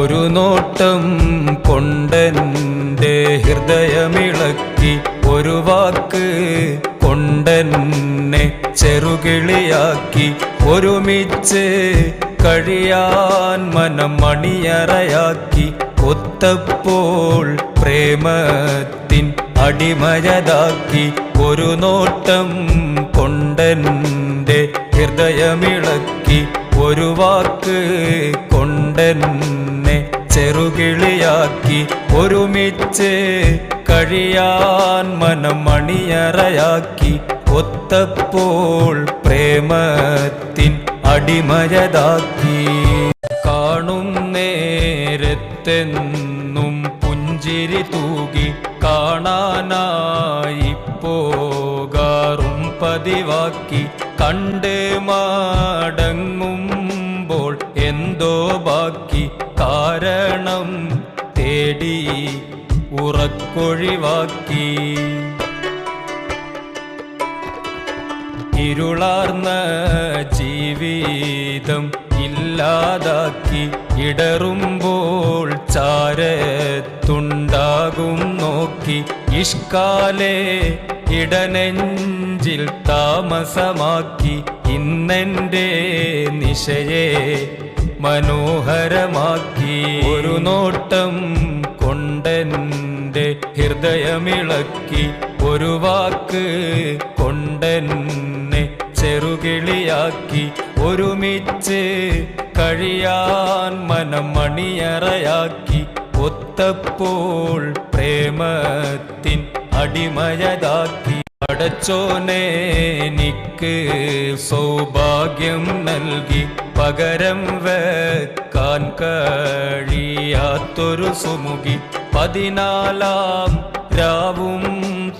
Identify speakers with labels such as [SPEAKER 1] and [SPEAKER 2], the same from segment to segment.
[SPEAKER 1] ഒരു നോട്ടം കൊണ്ടെന്റെ ഹൃദയമിളക്കി ഒരു വാക്ക് കൊണ്ടെന്നെ ചെറുകിളിയാക്കി ഒരുമിച്ച് കഴിയാൻ മനം മണിയറയാക്കി ഒത്തപ്പോൾ പ്രേമത്തിൻ അടിമയതാക്കി ഒരു നോട്ടം കൊണ്ടെന്റെ ഹൃദയമിളക്കി ഒരു വാക്ക് കൊണ്ടെന്നെ ചെറുകിളിയാക്കി ഒരുമിച്ച് കഴിയാൻ മനം മണിയറയാക്കി ഒത്തപ്പോൾ പ്രേമത്തിൻ അടിമയതാക്കി. കാണും നേരത്തെന്നും പുഞ്ചിരി തൂകി കാണാനായി പോകാറും പതിവാക്കി. കണ്ട് മടങ്ങുമ്പോൾ എന്തോ ബാക്കി. കാരണം തേടി ഉറക്കൊഴിവാക്കി. ഇരുളാർന്ന ജീവിതം ഇല്ലാതാക്കി. ഇടറുമ്പോൾ ചാരത്തുണ്ടാകും നോക്കി. ഇഷ്കാലെ ഇടനെഞ്ചിൽ താമസമാക്കി. ഇന്നെന്റെ നിശയെ മനോഹരമാക്കി. ഒരു നോട്ടം കൊണ്ടെന്റെ ഹൃദയമിളക്കി. ഒരു വാക്ക് കൊണ്ടെന്നെ ചെറുകിളിയാക്കി. ഒരുമിച്ച് കഴിയാൻ മനം മണിയറയാക്കി. ഒത്തപ്പോൾ പ്രേമത്തിൻ അടിമയതാക്കി. അടച്ചോനെ എനിക്ക് സൗഭാഗ്യം നൽകി പകരം വെക്കാൻ കഴിയാത്തൊരു സുമുഖി പതിനാലാം രാവും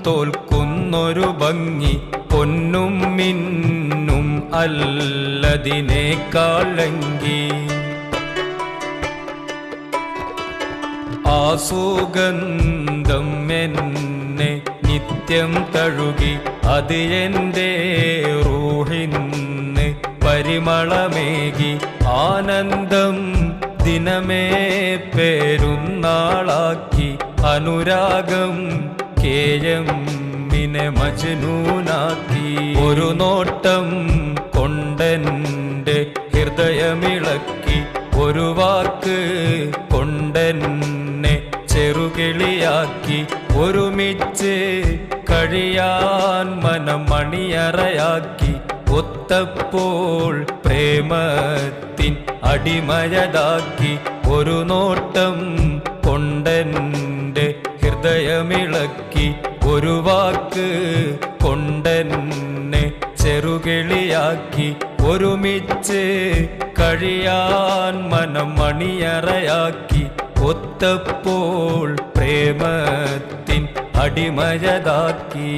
[SPEAKER 1] തോൽക്കുന്നൊരു ഭംഗി പൊന്നും മിന്നും അല്ലതിനേക്കാളെങ്കി ആ സുഗന്ധം എന്നെ നിത്യം തഴുകി അത് എന്റെ റൂഹിന്ന് പരിമളമേകി ആനന്ദം ദിനമേ പേരുന്നാളാക്കി അനുരാഗം കേയം മിനെ മജ്നൂനാക്കി. ഒരു നോട്ടം കൊണ്ടെന്റെ ഹൃദയമിളക്കി ഒരു വാക്ക് കഴിയാൻ മനമണിയറയാക്കി ഒത്തപ്പോൾ പ്രേമത്തിൻ അടിമയതാക്കി ഒരു നോട്ടം കൊണ്ടെന്റെ ഹൃദയമിളക്കി ഒരു വാക്ക് കൊണ്ടെന്നെ ചെറുകിളിയാക്കി ഒരുമിച്ച് കഴിയാൻ മനമണിയറയാക്കി ഒത്തപ്പോൾ പ്രേമത്തിൻ അടിമയതാക്കി